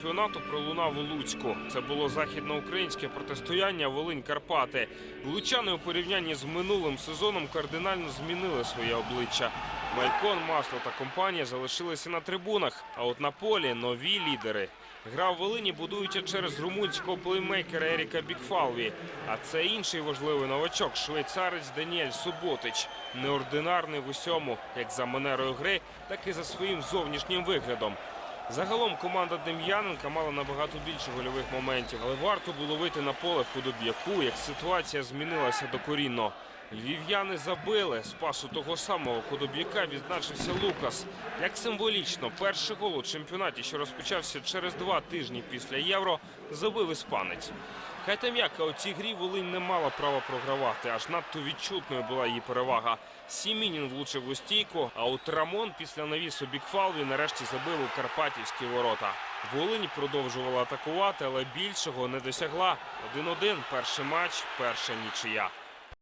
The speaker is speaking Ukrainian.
Чемпіонату пролунав у Луцьку. Це було західноукраїнське протистояння Волинь-Карпати. Лучани у порівнянні з минулим сезоном кардинально змінили своє обличчя. Малькон, Масло та компанія залишилися на трибунах, а от на полі нові лідери. Гра в Волині будується через румунського плеймейкера Еріка Бікфалві. А це інший важливий новачок, швейцарець Даніель Суботич. Неординарний в усьому, як за манерою гри, так і за своїм зовнішнім виглядом. Загалом команда Дем'яненка мала набагато більше гольових моментів, але варто було вийти на поле в Худоб'яку, як ситуація змінилася докорінно. Львів'яни забили. З пасу того самого Худоб'яка відзначився Лукас. Як символічно, перший гол у чемпіонаті, що розпочався через два тижні після євро, забив іспанець. Хай там як, а у цій грі Волинь не мала права програвати, аж надто відчутною була її перевага. Сімінін влучив у стійку, а от Рамон після навісу Бікфалві нарешті забив у карпатівські ворота. Волинь продовжувала атакувати, але більшого не досягла. 1-1, перший матч, перша нічия.